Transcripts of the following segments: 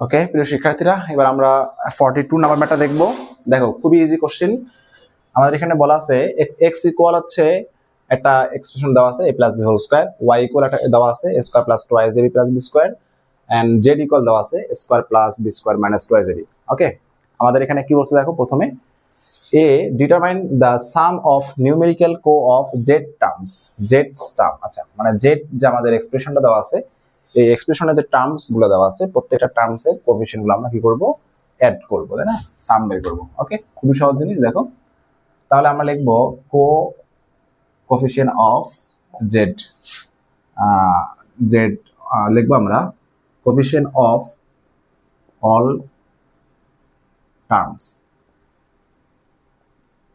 ওকে প্রিয় শিক্ষার্থীরা, এবার আমরা ফর্টি টু নাম্বার ম্যাটটা দেখব। দেখো, খুবই ইজি কোশ্চেন আমাদের এখানে বলা আছে এক্স ইকুয়াল হচ্ছে একটা এক্সপ্রেশন দেওয়া আছে A plus B whole square Y equal একটা দেওয়া আছে A square plus two A B plus B square and Z equal দেওয়া আছে square plus B square minus two A B okay আমাদের এখানে কি বলছে দেখো প্রথমে? A determine the sum of numerical co of Z terms Z term আচ্ছা মানে জেড যে আমাদের এক্সপ্রেশনটা দেওয়া আছে এই এক্সপ্রেশনের যে টার্মসগুলো দেওয়া আছে, প্রত্যেকটা টার্মস এর কোফিশিয়েন্টগুলো আমরা কি করব? অ্যাড করব, তাই না? সাম বের করব ওকে খুবই সহজ জিনিস, দেখো। তাহলে আমরা লিখব co coefficient of Z Z লিখব আমরা coefficient of all terms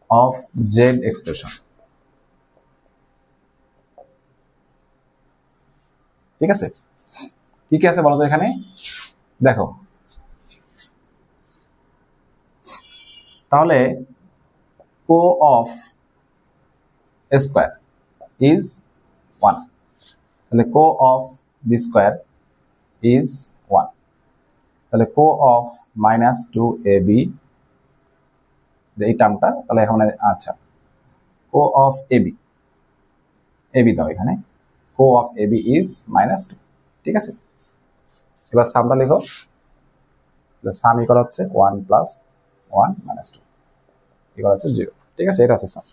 of Z expression ঠিক আছে? কি কি আছে বলো এখানে? দেখো। তাহলে co of square is one. তাহলে co of B square is one. তাহলে co of minus two A B, এই টার্মটা, তাহলে এখানে আচ্ছা। Co of A B. A B দাও এখানে। Co of A B is minus two, ঠিক আছে? এবার সামটা লিখো। সাম ইকুয়াল হচ্ছে one plus one minus two equal হচ্ছে জিরো ঠিক আছে, এটা হচ্ছে সাম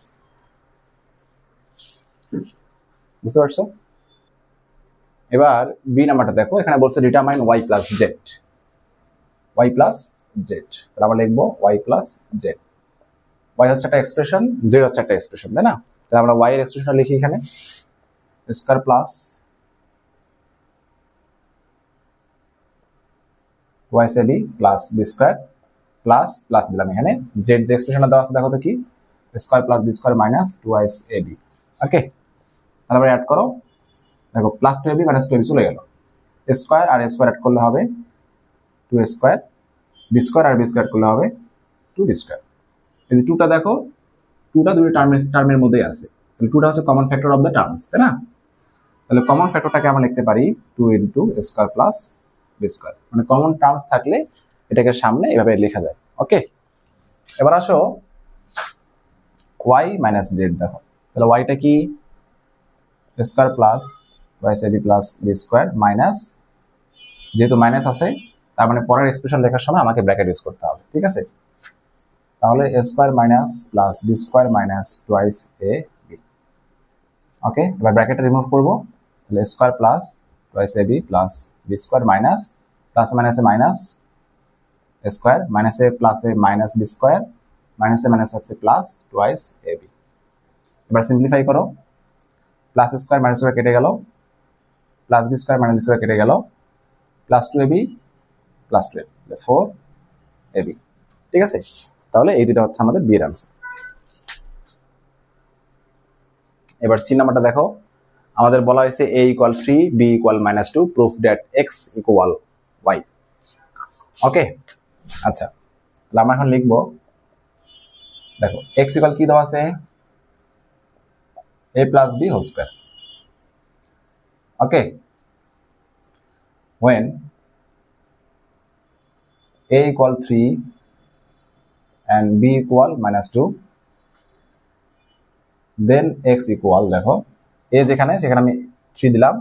বুঝতে পারছ? এবার বি নাম্বারটা দেখো, এখানে বলছে determine Y plus Z Y plus Z তাহলে আমরা লিখব ওয়াই প্লাস জেড ওয়াই হচ্ছে একটা এক্সপ্রেশন জেড হচ্ছে একটা এক্সপ্রেশন তাই না? তাহলে আমরা ওয়াই এর এক্সপ্রেশন লিখি এখানে। Square plus Y say B plus B square plus plus দিলাম এখানে। জেড যে এক্সপ্রেশনটা দেওয়া আছে, দেখো তো কি? Square plus B square minus twice A B okay আবার অ্যাড করো। দেখো plus two A B minus two B চলে গেল। স্কোয়ার আর স্কোয়ার অ্যাড করলে হবে টু স্কোয়ার বি স্কোয়ার আর বি স্কোয়ার করলে হবে টু বি স্কোয়ার এই যে টুটা দেখো টুটা দুটো টার্মের টার্মের মধ্যেই আছে। তাহলে টুটা হচ্ছে common factor of the terms তাই না? তাহলে কমন ফ্যাক্টরটাকে আমরা লিখতে পারি two into square plus B মানে কমন টার্মস থাকলে এটাকে সামনে এভাবে লেখা যায়। ওকে এবার আসো ওয়াই মাইনাস জেড দেখো। তাহলে ওয়াইটা কি? Square plus Y C B plus B square minus যেহেতু মাইনাস আছে, তার মানে পরের এক্সপ্রেশন লেখার সময় আমাকে ব্র্যাকেট ইউজ করতে হবে। ঠিক আছে? তাহলে A square minus plus B square minus twice A B okay এবার ব্র্যাকেটটা রিমুভ করব। তাহলে square plus A B plus B square minus plus মাইনাসে মাইনাস স্কোয়ার মাইনাসে প্লাসে মাইনাস বি স্কোয়ার মাইনাসে মাইনাস হচ্ছে প্লাস টুয়াইস এ বি এবার সিম্পলিফাই করো। প্লাস স্কোয়ার মাইনাস স্কোয়ার কেটে গেল। Plus B square minus square কেটে গেল। Plus two A B plus two A four A B ঠিক আছে? তাহলে এই দুটো হচ্ছে আমাদের বিয়ের আনসার এবার সি নাম্বারটা দেখো। আমাদের বলা হয়েছে A equal three B equal minus two proof that X equal Y okay আচ্ছা তাহলে আমরা এখন লিখব, দেখো এক্স ইকুয়াল কি দেওয়া আছে a plus b whole square. Okay. When a equal 3 and b equal minus 2 then x equal, দেখো a যেখানে, সেখানে আমি থ্রি দিলাম।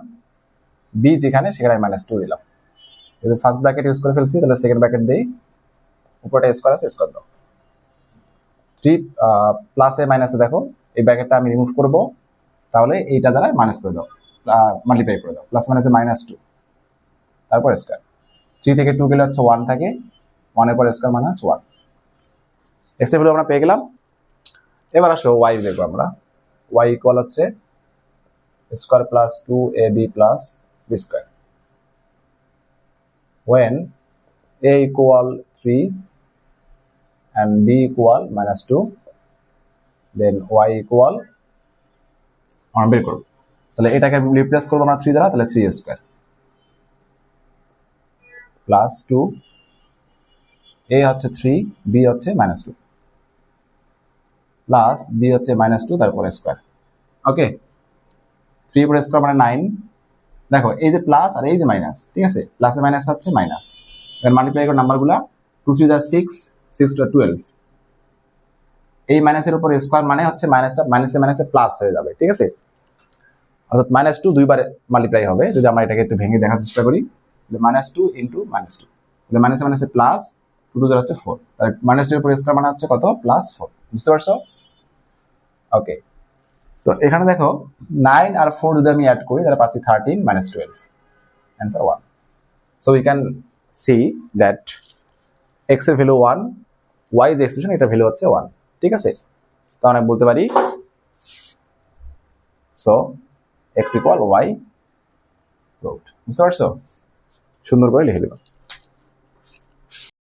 বি যেখানে, সেখানে আমি মাইনাস টু দিলাম। যদি ফার্স্ট ব্র্যাকেট ইউজ করে ফেলছি, তাহলে সেকেন্ড ব্র্যাকেট দিই। উপরটা স্কোয়ার আছে স্কোয়ার দাও। থ্রি প্লাসে মাইনাসে দেখো, এই ব্র্যাকেটটা আমি রিমুভ করব। তাহলে এইটা দ্বারা মাইনাস করে দাও। মাল্টিপ্লাই করে দাও। প্লাস মাইনাসে মাইনাস টু তারপর স্কোয়ার থ্রি থেকে টু গেলে হচ্ছে ওয়ান থাকে। ওয়ানের পর স্কোয়ার মানে হচ্ছে ওয়ান ভ্যালু আমরা পেয়ে গেলাম। এবার আসো ওয়াই দেখব আমরা। ওয়াই ইকুয়াল হচ্ছে square plus two A B plus B square when A equal three and B equal minus two then Y equal আমরা বের করব। তাহলে এটাকে রিপ্লেস করব আমরা থ্রি দ্বারা তাহলে three square plus two A হচ্ছে থ্রি বি হচ্ছে মাইনাস টু প্লাস বি হচ্ছে মাইনাস টু তারপরে স্কোয়ার ওকে থ্রি উপরে স্কোয়ার মানে নাইন দেখো, এই যে প্লাস আর এই যে মাইনাস ঠিক আছে? প্লাসে মাইনাস হচ্ছে মাইনাস এবার মাল্টিপ্লাই করো নাম্বারগুলা। টু থ্রি যা সিক্স সিক্স টু টুয়েলভ এই মাইনাসের উপর স্কোয়ার মানে হচ্ছে মাইনাসটা মাইনাসে মাইনাসে প্লাস হয়ে যাবে, ঠিক আছে? অর্থাৎ মাইনাস টু দুইবার মাল্টিপ্লাই হবে। যদি আমরা এটাকে একটু ভেঙে দেখার চেষ্টা করি minus two into minus two তাহলে মাইনাসে মাইনাসে প্লাস টু টু হচ্ছে ফোর তাহলে মাইনাস টু উপর স্কোয়ার মানে হচ্ছে কত? প্লাস ফোর বুঝতে পারছ? ওকে তো এখানে দেখো নাইন আর ফোর যদি আমি অ্যাড করি, তাহলে পাচ্ছি thirteen minus twelve answer one so we can see that এক্সের ভ্যালু ওয়ান ওয়াই যে এক্সপ্রেশন এটা ভ্যালু হচ্ছে ওয়ান ঠিক আছে? তো আমরা বলতে পারি সো এক্স ইকুয়াল ওয়াই বুঝতে পারছ? সুন্দর করে লিখে দেবা